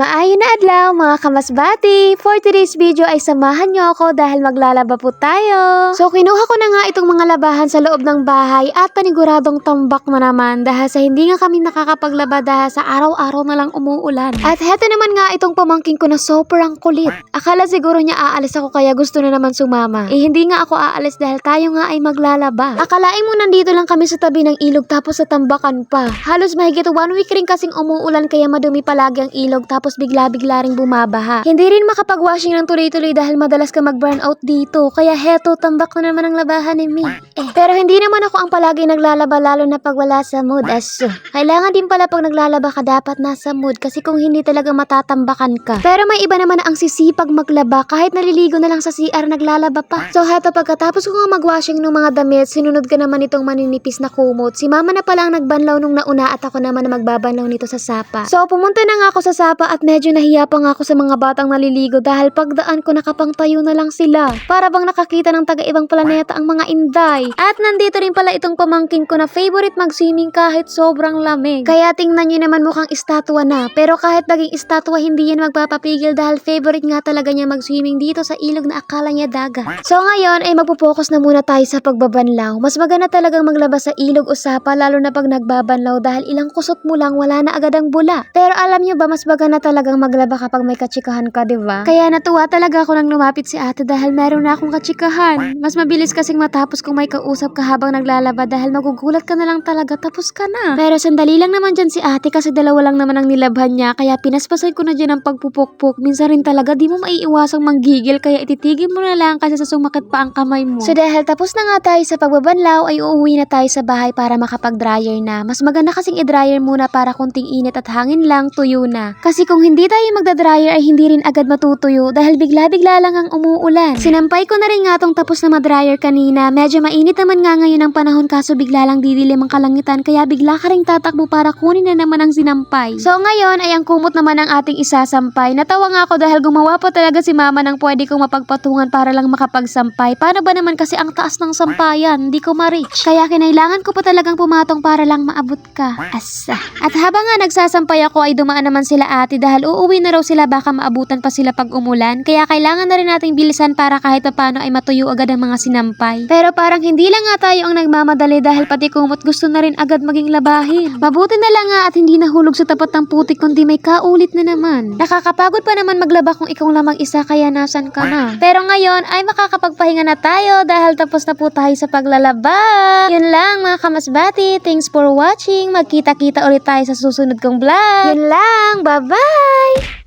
Maayo na adlaw mga kamasbati! For today's video ay samahan niyo ako dahil maglalaba po tayo. So kinuha ko na nga itong mga labahan sa loob ng bahay at paniguradong tambak na naman dahil sa hindi nga kami nakakapaglaba dahil sa araw-araw na lang umuulan. At heto naman nga itong pamangking ko na sobrang kulit. Akala siguro niya aalis ako kaya gusto na naman sumama. Eh hindi nga ako aalis dahil tayo nga ay maglalaba. Akalain mo nandito lang kami sa tabi ng ilog tapos sa tambakan pa. Halos mahigit one week rin kasing umuulan kaya madumi palagi ang ilog tapos bigla-bigla ring bumabaha. Hindi rin makapag-washing ng tuloy-tuloy dahil madalas ka mag-burn out dito. Kaya heto, tambak na naman ang labahan ni Mi. Eh, pero hindi naman ako ang palagi naglalaba lalo na pag wala sa mood. Aso, kailangan din pala pag naglalaba ka dapat nasa mood kasi kung hindi talaga matatambakan ka. Pero may iba naman na ang sisipag maglaba kahit naliligo na lang sa CR naglalaba pa. So heto pagkatapos ko nga mag-washing ng mga damit, sinunod ka naman itong maninipis na kumot. Si mama na pala ang nagbanlaw nung nauna at ako naman na magbabanlaw nito sa sapa. So pumunta na nga ako sa sapa at medyo nahiya pa nga ako sa mga batang naliligo dahil pagdaan ko nakapangtayo na lang sila. Para bang nakakita ng taga-ibang planeta ang mga inday. At nandito rin pala itong pamangkin ko na favorite mag-swimming kahit sobrang lamig. Kaya tingnan nyo naman mukhang estatwa na. Pero kahit naging estatwa hindi yan magpapapigil dahil favorite nga talaga niya mag-swimming dito sa ilog na akala niya dagat. So ngayon ay magpo-focus na muna tayo sa pagbabanlaw. Mas maganda talagang maglaba sa ilog o sapa lalo na pag nagbabanlaw dahil ilang kusot mo lang wala na agad ang bula. Pero alam nyo ba mas maganda talagang maglaba kapag may katsikahan ka, di ba? Kaya natuwa talaga ako nang lumapit si ate dahil meron na akong katsikahan. Mas mabilis kasing matapos kung may kausap ka habang naglalaba dahil magugulat ka na lang talaga tapos ka na. Pero sandali lang naman dyan si ate kasi dalawa lang naman ang nilabhan niya kaya pinaspasan ko na dyan ang pagpupukpuk. Minsan rin talaga di mo maiiwasang manggigil kaya ititigil mo na lang kasi sa sumakit pa ang kamay mo. So dahil tapos na nga tayo sa pagbabanlaw ay uuwi na tayo sa bahay para makapag-dryer na. Mas maganda kasing i-dryer muna para kunting init at hangin lang tuyo na. Kasi kung hindi tayo magda-dryer ay hindi rin agad matutuyo dahil bigla-bigla lang ang umuulan. Sinampay ko na rin nga tong tapos na ma-dryer kanina. Medyo mainit naman nga ngayon ang panahon kaso bigla lang didilim ang kalangitan kaya bigla ka rin tatakbo para kunin na naman ang sinampay. So ngayon ay ang kumot naman ang ating isasampay. Natawa nga ako dahil gumawa pa talaga si mama ng pwede kong mapagpatungan para lang makapagsampay. Paano ba naman kasi ang taas ng sampayan? Hindi ko ma-reach. Kaya kinailangan ko pa talagang pumatong para lang maabot ka. Asa. At habang nga nagsasampay ako ay dumaan naman sila ate dahil uuwi na raw sila baka maabutan pa sila pag umulan. Kaya kailangan na rin nating bilisan para kahit pa paano ay matuyo agad ang mga sinampay. Pero parang hindi lang nga tayo ang nagmamadali dahil pati kumot gusto na rin agad maging labahin. Mabuti na lang nga at hindi nahulog sa tapat ng putik kundi may kaulit na naman. Nakakapagod pa naman maglaba kung ikaw lamang isa kaya nasan ka na. Pero ngayon ay makakapagpahinga na tayo dahil tapos na po tayo sa paglalaba. Yun lang mga kamasbati. Thanks for watching. Magkita-kita ulit tayo sa susunod kong vlog. Yun lang. Bye-bye! Bye!